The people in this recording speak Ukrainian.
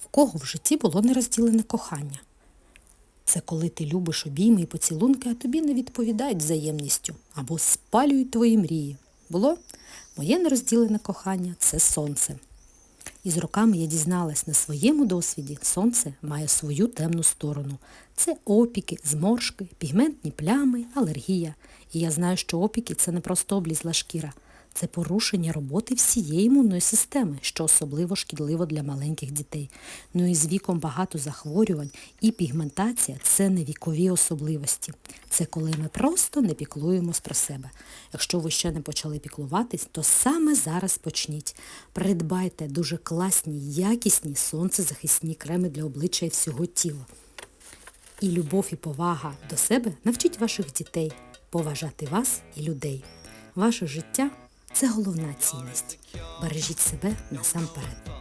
В кого в житті було нерозділене кохання? Це коли ти любиш обійми і поцілунки, а тобі не відповідають взаємністю або спалюють твої мрії. Було? Моє нерозділене кохання це сонце. І з роками я дізналась, на своєму досвіді сонце має свою темну сторону. Це опіки, зморшки, пігментні плями, алергія. І я знаю, що опіки це не просто облізла шкіра. Це порушення роботи всієї імунної системи, що особливо шкідливо для маленьких дітей. Ну і з віком багато захворювань і пігментація це не вікові особливості. Це коли ми просто не піклуємось про себе. Якщо ви ще не почали піклуватись, то саме зараз почніть. Придбайте дуже класні, якісні сонцезахисні креми для обличчя і всього тіла. І любов і повага до себе навчіть ваших дітей поважати вас і людей. Ваше життя це головна цінність. Бережіть себе насамперед.